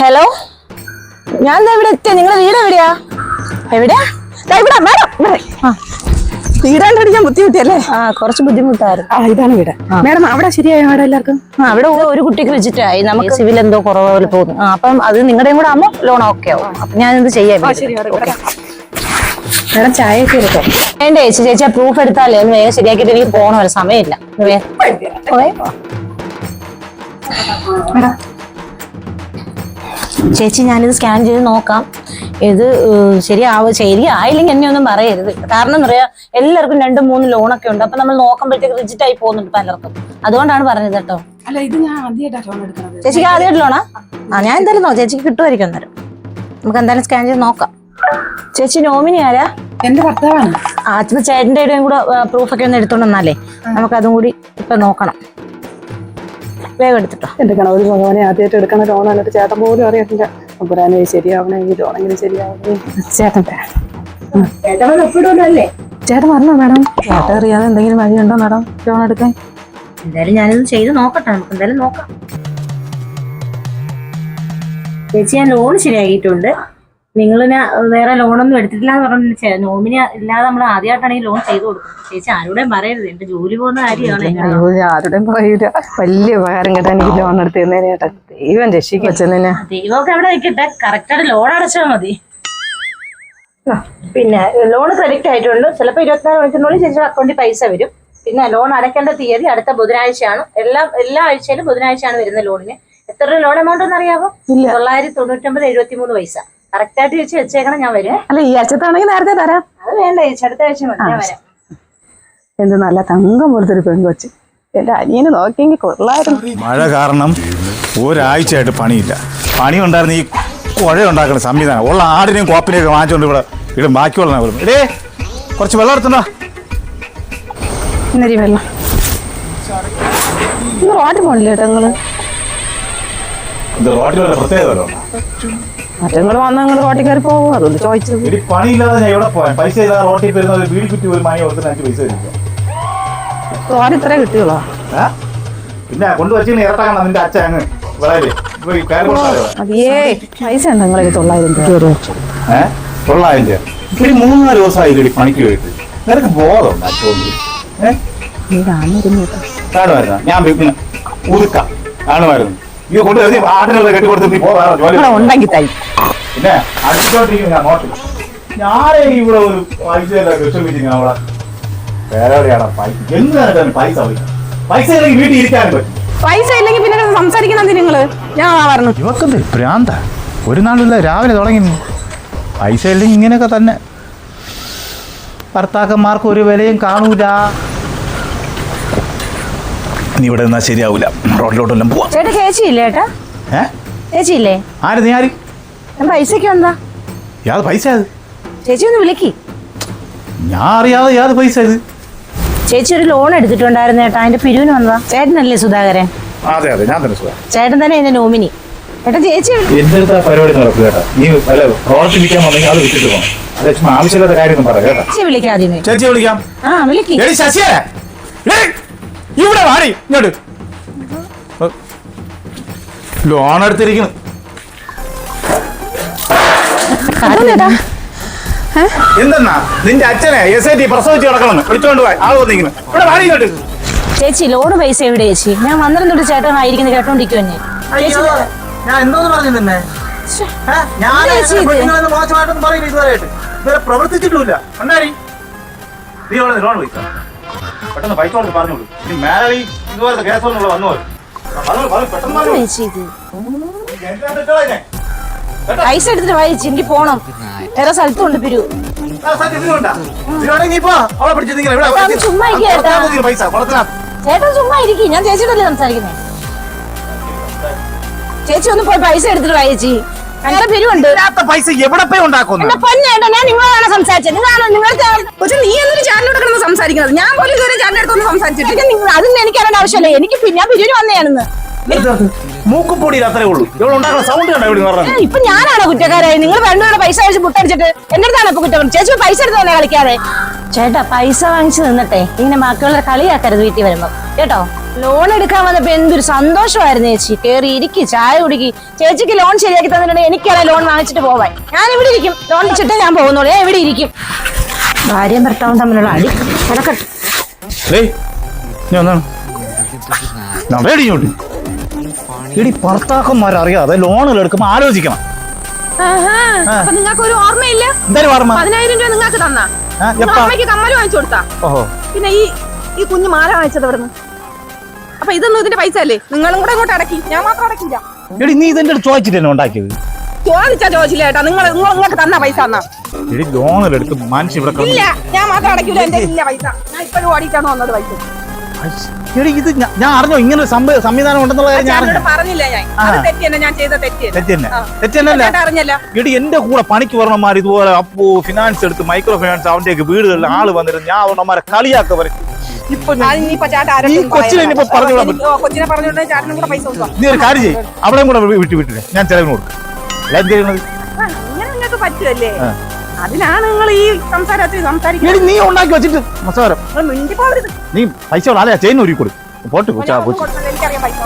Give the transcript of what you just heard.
Hello ഞാൻ എവിടെ നിങ്ങൾ നിങ്ങളുടെ വീട് എവിടെയാ? എവിടെയാ? ഇവിടെ മേഡം ആ. ബുദ്ധിമുട്ടിയല്ലേ? കുറച്ച് ബുദ്ധിമുട്ടായിരുന്നു. ആ ഇതാണ് വീട്. മേഡം അവിടെ ശരിയായോ അവിടെ എല്ലാവർക്കും? ആ അവിടെ ഒരു കുട്ടിക്ക് വെച്ചിട്ടായി നമുക്ക് സിവിൽ എന്തോ കുറവ് പോലെ തോന്നുന്നു. ആ അപ്പം അത് നിങ്ങളുടെയും കൂടെ ആകുമ്പോൾ ലോൺ ഓക്കെ ആവും. അപ്പൊ ഞാൻ ഇത് ചെയ്യാം എടുത്തോ? വേണ്ട ചേച്ചി ചേച്ചി ആ പ്രൂഫ് എടുത്താലേ ഒന്ന് വേഗം ശരിയാക്കിയിട്ട് എനിക്ക് പോകണമല്ലോ സമയമില്ല. ചേച്ചി ഞാനിത് സ്കാൻ ചെയ്ത് നോക്കാം. ഇത് ശരിയാവോ? ശരിയായില്ലെങ്കിൽ എന്നെ ഒന്നും പറയരുത്. കാരണം എന്താ പറയാ എല്ലാവർക്കും രണ്ടും മൂന്ന് ലോണൊക്കെ ഉണ്ട്. അപ്പൊ നമ്മൾ നോക്കുമ്പോഴത്തേക്ക് റിജിറ്റ് ആയി പോകുന്നുണ്ട് പലർക്കും അതുകൊണ്ടാണ് പറഞ്ഞത് കേട്ടോ. അല്ല ഇത് ഞാൻ ആദ്യമായിട്ടാണ് ലോൺ എടുക്കുന്നത്. ചേച്ചിക്ക് ആദ്യമായിട്ട് ലോണാ ആ? ഞാൻ എന്തായാലും നോക്കാം ചേച്ചിക്ക് കിട്ടുമായിരിക്കും അന്നേരം. നമുക്ക് എന്തായാലും സ്കാൻ ചെയ്ത് നോക്കാം. ചേച്ചി നോമിനി ആരാ? എന്റെ ഭർത്താവാണ്. ആ ചേട്ടന്റെ കൂടെ പ്രൂഫൊക്കെ ഒന്ന് എടുത്തോണ്ട് വന്നാലേ. നമുക്ക് അതും കൂടി ഇപ്പൊ നോക്കണം. വേഗം എടുത്തിട്ടോ. എന്റെ കണവര് ഭഗവാനെ ആദ്യമായിട്ട് എടുക്കണ ലോൺ എന്നിട്ട് ചേട്ടൻ പോലും അറിയത്തില്ല. ശരിയാവണേ ഈ ലോണെങ്കിലും ശരിയാവണമെങ്കിൽ ചേട്ടൻ ചേട്ടൻ പറഞ്ഞോ മാഡം? ചേട്ടൻ അറിയാതെ എന്തെങ്കിലും വഴിയുണ്ടോ മാഡം? ലോൺ എടുക്കാൻ? എന്തായാലും ഞാനിത് ചെയ്ത് നോക്കട്ടെ നമുക്ക് എന്തായാലും നോക്കാം. ചേച്ചി ഞാൻ ലോൺ ശരിയാക്കിയിട്ടുണ്ട്. നിങ്ങൾ വേറെ ലോണൊന്നും എടുത്തിട്ടില്ല എന്ന് പറഞ്ഞു നോമിനി ഇല്ലാതെ നമ്മൾ ആദ്യമായിട്ടാണ് ഈ ലോൺ ചെയ്ത് കൊടുക്കുന്നത്. ചേച്ചി ആരോടെയും പറയരുത്. എന്റെ ജോലി പോകുന്ന കാര്യമാണ് ആരുടെയും പറയൂല. വലിയ ഉപകാരം കേട്ടാ എനിക്ക് ലോൺ എടുത്ത് ദൈവം രക്ഷിക്കും. ദൈവമൊക്കെ അവിടെ നിൽക്കട്ടെ. കറക്റ്റായിട്ട് ലോൺ അടച്ചാൽ മതി. പിന്നെ ലോൺ ക്രെഡിറ്റ് ആയിട്ടുണ്ട്. ചിലപ്പോൾ ഇരുപത്തിനാല് മണിക്കൂറിനുള്ളിൽ ചേച്ചി അക്കൗണ്ടിൽ പൈസ വരും. പിന്നെ ലോൺ അടയ്ക്കേണ്ട തീയതി അടുത്ത ബുധനാഴ്ചയാണ്. എല്ലാ എല്ലാ ആഴ്ചയിലും ബുധനാഴ്ചയാണ് വരുന്ന ലോണിന്. എത്ര ലോൺ എമൗണ്ട് എന്ന് അറിയാമോ ഇല്ല. തൊള്ളായിരത്തി തൊണ്ണൂറ്റൊമ്പത് എഴുപത്തി മൂന്ന് പൈസ. കറക്റ്റ് ആയിട്ട് ചേച്ചി വെച്ചേക്കണം ഞാൻ വരും. അല്ല ഈ ആഴ്ചത്താണെങ്കിൽ നേരത്തെ തരാം. അത് വേണ്ട ചേച്ചി അടുത്ത ആഴ്ച മതി ഞാൻ വരാം. എന്ത് നല്ല തങ്കം പോലത്തെ ഒരു പെൺകൊച്ച്. എന്റെ അനിയന് നോക്കിയെങ്കിൽ കൊള്ളായിരുന്നു. മഴ കാരണം ഒരാഴ്ചയായിട്ട് പണിയില്ല. പണി ഉണ്ടായിരുന്ന ഈ കുഴ ഉണ്ടാക്കുന്ന സംവിധാനം. ഉള്ള ആടിനെയും കോപ്പിനെയൊക്കെ വാങ്ങിച്ചുകൊണ്ട് ഇവിടെ ഇവിടെ ബാക്കിയുള്ള ഇടേ കുറച്ച് വെള്ളം എടുത്തുണ്ടോ? ഇന്നരി വെള്ളം. റോഡ് പോണില്ല കേട്ടോ നിങ്ങൾ? ഇത് പ്രത്യേകത? മറ്റങ്ങൾ വന്ന് നിങ്ങൾ റോട്ടിൽ കയറി പോകും അതുകൊണ്ട് ചോദിച്ചത്. ഇനി പണിയില്ലാതെ ഞാൻ എവിടെ പോയാൽ പൈസ ഇല്ലാതെ റോട്ടിൽ വരുന്ന ഒരു വീടി കുറ്റി ഒരു മണി കൊടുത്തിട്ട് അഞ്ച് പൈസ തരില്ല. ഇത്രേ കിട്ടിയുള്ളൂ? ഏ? പിന്നെ കൊണ്ടുവച്ചിങ്ങനെ ഇറട്ടാക്കണം നിന്റെ അച്ഛൻ അങ്ങ് വിളയിൽ. ഇപ്പൊ ഈ കയറി കൊടുത്താലോ അതേ പൈസ ഉണ്ട് നിങ്ങളെ തൊള്ളായിരം രൂപ. ഏഹ് തൊള്ളായിരം രൂപ. മൂന്നാൽ നാല് ദിവസമായി ഇടി പണിക്ക് പോയിട്ട്. നിനക്ക് ബോധമുണ്ട് അച്ഛൻ ഏഹ് കാണുമായിരുന്നു ഞാൻ പിന്നെ ഉതുക്കാം. കാണുമായിരുന്നു ഇത് കൊണ്ട് എഴുതി ആടിനുള്ള കെട്ടി കൊടുത്ത് നീ പോകാ ജോലി ഉണ്ടെങ്കിൽ തൈ പിന്നെ അടിച്ചോണ്ടിരിക്കും ഞാൻ നോട്ടില്ല ഞാനേ ഇവിടെ ഒരു പൈസ വിഷമിച്ചിരിക്കണം അവിടെ. വേറെ എവിടെയാണ് പൈസ? എന്ന് കാണിച്ചാലും പൈസ പൈസ പൈസ ഇല്ലെങ്കിൽ വീട്ടിൽ ഇരിക്കാനും പറ്റും. പൈസ ഇല്ലെങ്കിൽ പിന്നെ സംസാരിക്കണം നിങ്ങൾ? ഞാൻ പറഞ്ഞു. ഇവക്കെന്ത് ഭ്രാന്ത? ഒരു നാളില്ല രാവിലെ തുടങ്ങി പൈസ ഇല്ലെങ്കിൽ ഇങ്ങനെയൊക്കെ തന്നെ. ഭർത്താക്കന്മാർക്ക് ഒരു വിലയും കാണൂല. നീ ഇവിടെ നിന്നാ ശരിയാവൂല. റോഡിലോട്ടെല്ലാം പോവാം. ചേട്ടാ ചേച്ചി ഏട്ടാ? ചേട്ടാ ഏ? ചേച്ചി ഇല്ലേ ആര് നീ ആര്? ഞാൻ പൈസക്ക് വന്നാ യാത് പൈസ അത് ചേച്ചി ഒന്ന് വിളിക്ക്. ഞാൻ അറിയാതെ യാത് പൈസ ഇത് ചേച്ചി ഒരു ലോൺ എടുത്തിട്ടുണ്ടായിരുന്നു ഏട്ടാ അതിന്റെ പിരിവിന് വന്നതാ. ചേട്ടനല്ലേ സുധാകരൻ? അതെ അതെ ഞാൻ തന്നെ സുഖം ചേട്ടൻ തന്നെ എന്റെ നോമിനി. ചേട്ടാ ചേച്ചി വിളി- എന്റെ അടുത്ത് ആ പരിപാടി കേട്ടോ. നീ വല്ല റോഡിൽ വിൽക്കാൻ വന്നെങ്കിൽ അത് വിട്ടിട്ട് പോകണം അത് ചുമ്മാ ആവശ്യമില്ലാത്ത കാര്യം പറ കേട്ടോ. ചേച്ചി വിളിക്കാം ആദ്യമേ. ചേച്ചി വിളിക്കാം. ആ വിളിക്ക്. എടി ശശിയെ! ഏയ്! ഇവിടെ വാടി ഇങ്ങോട്ട്. ലോൺ എടുത്തിരിക്കുന്നു എന്തെന്നാ? നിന്റെ അച്ഛനെ എസ് ഐ ടി പ്രസവിച്ച് കിടക്കണം വിളിച്ചോണ്ട് പോയി ആൾ വന്നിരിക്കുന്നു. ഇവിടെ വാടി ഇങ്ങോട്ട്. ചേച്ചി ലോൺ പൈസ എവിടെ ചേച്ചി? ഞാൻ വന്നിരം തൊട്ട് ചേട്ടനായിരിക്കുന്നത് കേട്ടോണ്ടിരിക്കും എന്നെ ഞാൻ. എന്തോന്ന് പറഞ്ഞു നിന്നെ? ഞാൻ മോശമായിട്ടൊന്നും പറയില്ല ഇതുവരെയായിട്ട്. ഇതുവരെ പ്രവർത്തിച്ചിട്ടില്ല ഉണ്ടായി നീ അവിടെ ലോൺ പൈസ പെട്ടെന്ന് പൈസ പറഞ്ഞോളൂ. ഇനി മേലെ ഇതുപോലത്തെ കേസൊന്നുള്ള വന്നു. പോയി. പറഞ്ഞോളൂ, പറഞ്ഞോളൂ, പെട്ടെന്ന് എന്താ പറഞ്ഞോളൂ. ചേച്ചി ഇത്? എന്താ തെറ്റുകളാ ഇതിനെ? പൈസ എടുത്തിട്ട് എനിക്ക് പോണം. വേറെ സ്ഥലത്തുണ്ട് പിരു. ചുമ്മാ ചേട്ടൻ ചുമ്മാ ഇരിക്കും. ഞാൻ ചേച്ചിയോടല്ലേ സംസാരിക്കുന്നേ? ചേച്ചി ഒന്ന് പോയി പൈസ എടുത്തിട്ട് വായിച്ചി ചേച്ചി. എന്റെ പിരിവുണ്ട് ഇല്ലാത്ത പൈസ എവിടെ പോയി ഉണ്ടാക്കുന്നു? പൊന്നേട്ടാ ഞാൻ നിങ്ങളാണ് സംസാരിച്ചത്. നിങ്ങളാണ്? നിങ്ങൾക്ക് പക്ഷെ നീ എന്നൊരു ചാനലോട് കിടന്ന് സംസാരിക്കുന്നത്? ഞാൻ പോലും ഇതുവരെ അടുത്തൊന്ന് സംസാരിച്ചിട്ടില്ല. നിങ്ങൾ അതിന് എനിക്ക് ആവശ്യമില്ല. എനിക്ക് പിന്നെ പിരിവിന് വന്നതാണെന്ന് മൂക്കുപൊടിയിൽ അത്രേ ഉള്ളൂ. ഇവിടെ ഉണ്ടാക്കുന്ന സൗണ്ട് കണ്ടോ ഇവിടെ ഇപ്പൊ ഞാനാണോ കുറ്റക്കാരായി? നിങ്ങൾ രണ്ടുപേരുടെ പൈസ വെച്ച് മുട്ടടിച്ചിട്ട് എന്റെ അടുത്താണ് ഇപ്പൊ കുറ്റം? ചേച്ചി പൈസ എടുത്ത് തന്നെ കളിക്കാതെ. ചേട്ടാ പൈസ വാങ്ങിച്ചു നിന്നിട്ടെ ഇങ്ങനെ മക്കളുടെ കളിയാക്കരുത് വീട്ടിൽ വരുമ്പോ. കേട്ടോ? ലോൺ എടുക്കാൻ വന്നപ്പോ എന്തൊരു സന്തോഷമായിരുന്നു ചേച്ചി. കേറി ഇരിക്കി ചായ കുടിക്കി. ചേച്ചിക്ക് ലോൺ ശരിയാക്കി തന്നിട്ടുണ്ടെങ്കിൽ എനിക്കാണ് ലോൺ വാങ്ങിച്ചിട്ട് പോവാൻ. ഞാൻ ഇവിടെ ഇരിക്കും. ലോൺ വെച്ചിട്ടേ ഞാൻ പോകുന്നുള്ളൂ. ഞാൻ ഇവിടെ ഇരിക്കും. ഭാര്യയും ഭർത്താവും തമ്മിലുള്ള അടി. നടക്കട്ടെ ഇടി ഭർത്താക്കന്മാരറിയാതെ ലോണുകൾ എടുക്കുമ്പോ ആലോചിക്കണം. നിങ്ങൾക്ക് ഒരു ഓർമ്മയില്ല? പതിനായിരം രൂപ നിങ്ങൾക്ക് തന്നാ. കമ്മൽ വാങ്ങിച്ചു കൊടുത്താ. ഓഹോ. പിന്നെ ഈ ഈ കുഞ്ഞു മാല വാങ്ങിച്ചത് ഇവിടുന്ന് അപ്പൊ ഇതൊന്നും ഇതിന്റെ പൈസ അല്ലേ? നിങ്ങളും കൂടെ ഇങ്ങോട്ട് അടക്കി. ഞാൻ മാത്രം അടക്കില്ല. എടി നീ ഇതെന്റെ ചോദിച്ചിട്ട് തന്നെ ഉണ്ടാക്കിയത്? ചോദിച്ചാ ചോദിച്ചില്ല ഏട്ടാ നിങ്ങൾ നിങ്ങൾക്ക് തന്ന പൈസ എന്നാ. എടി ലോണുകൾ എടുത്ത് മനുഷ്യ ഇവിടെ ഇല്ല ഞാൻ മാത്രം അടക്കില്ല. എന്റെ ഇല്ല പൈസ. ഞാൻ ഇപ്പോഴും ഓടിയിട്ടാണ് വന്നത് പൈസ. എടി ഇത് ഞാൻ അറിഞ്ഞോ? ഇങ്ങനെ ഒരു സംവിധാനം ഉണ്ടെന്നുള്ള കാര്യം ഞാൻ അറിഞ്ഞു? പറഞ്ഞില്ല ഞാൻ. അത് തെറ്റി തന്നെ ഞാൻ ചെയ്ത തെറ്റി തന്നെ. തെറ്റ് തന്നെ. ആ. തെറ്റ് തന്നെയല്ല ചേട്ടാ അറിഞ്ഞല്ല. എടി എന്റെ കൂടെ പണിക്ക് വരണമാർ ഇതുപോലെ അപ്പോ ഫിനാൻസ് എടുത്ത് മൈക്രോ ഫിനാൻസ് അവന്റെ വീടുകളിൽ ആൾ വന്നിരുന്നു ഞാൻ അവന്മാരെ കളിയാക്ക പറയും. ഇപ്പൊ ഈ കൊച്ചിനെ ഇനിയിപ്പോ പറഞ്ഞു വിടാൻ കൊച്ചിനെ പറഞ്ഞോണ്ട് ചേട്ടനും കൂടെ പൈസ കൊടുക്കാം നീ ഒരു കാര്യം ചെയ്യും. അവിടെയും കൂടെ വിട്ടു വിട്ടില്ലേ ഞാൻ ചെലവിന് കൊടുക്കും. അല്ല എന്ത് ചെയ്യണത്? ഇങ്ങനെ നിങ്ങൾക്ക് പറ്റുമല്ലേ ആ. അതിനാണ് നിങ്ങൾ ഈ സംസാരത്തിൽ സംസാരിക്കുന്നത്. നീ ഉണ്ടാക്കി വെച്ചിട്ട് പോകരുത് നീ പൈസ ആരാ ചെയിൻ ഒരു കൊടുക്കും. പോട്ട് കൊച്ചാ കൊച്ചു. എനിക്കറിയാം പൈസ.